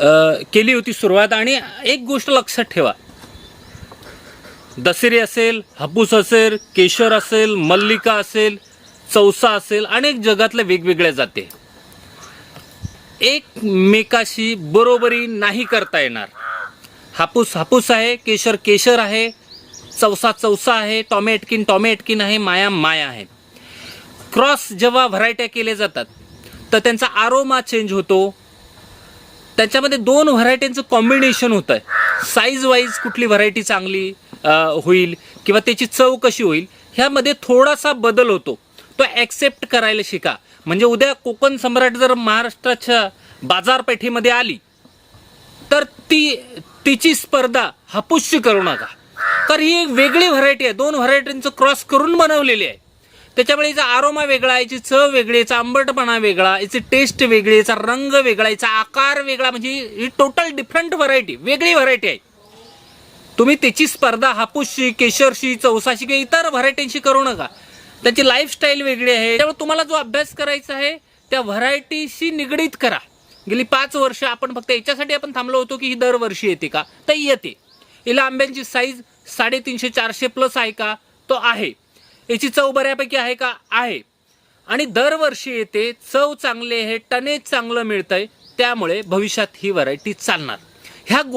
केली होती सुरुवात आणि एक गोष्ट लक्षात ठेवा. दसरी असेल हापूस असेल केशर असेल मल्लिका असेल चौसा असेल अनेक जगातल्या वेगवेगळ्या जाते एकमेकाशी बरोबरी नाही करता येणार. हापूस हापूस आहे केशर केशर आहे चौसा चौसा आहे टॉमॅटकिन टॉमॅटकिन आहे माया माया आहे. क्रॉस जेव्हा व्हरायट्या केल्या जातात तर त्यांचा आरोमा चेंज होतो त्याच्यामध्ये दोन व्हरायटींचं कॉम्बिनेशन होतं आहे साईज वाईज कुठली व्हरायटी चांगली होईल किंवा त्याची चव कशी होईल ह्यामध्ये थोडासा बदल होतो. तो ॲक्सेप्ट करायला शिका. म्हणजे उद्या कोकण सम्राट जर महाराष्ट्राच्या बाजारपेठेमध्ये आली तर ती तिची स्पर्धा हापुष्य करू नका. कारण ही एक वेगळी व्हरायटी आहे. दोन व्हरायटींचं क्रॉस करून बनवलेली आहे. त्याच्यामुळे याचा आरोमा वेगळा याची चव वेगळी याचा आंबटपणा वेगळा याची टेस्ट वेगळी याचा रंग वेगळा याचा आकार वेगळा म्हणजे ही टोटल डिफरंट व्हरायटी वेगळी व्हरायटी आहे. तुम्ही त्याची स्पर्धा हापूसशी केशरशी चौसाशी किंवा इतर व्हरायटींशी करू नका. त्याची लाईफस्टाईल वेगळी आहे. त्यामुळे तुम्हाला जो अभ्यास करायचा आहे त्या व्हरायटीशी निगडीत करा. गेली पाच वर्ष आपण फक्त याच्यासाठी आपण थांबलो होतो की ही दरवर्षी येते का? तर येते. हिला आंब्यांची साईज साडेतीनशे चारशे प्लस आहे का? तो आहे. याची चव बऱ्यापैकी आहे का? आहे. आणि दरवर्षी येते चव चांगले हे टनेज चांगलं मिळतंय त्यामुळे भविष्यात ही व्हरायटी चालणार. ह्या गो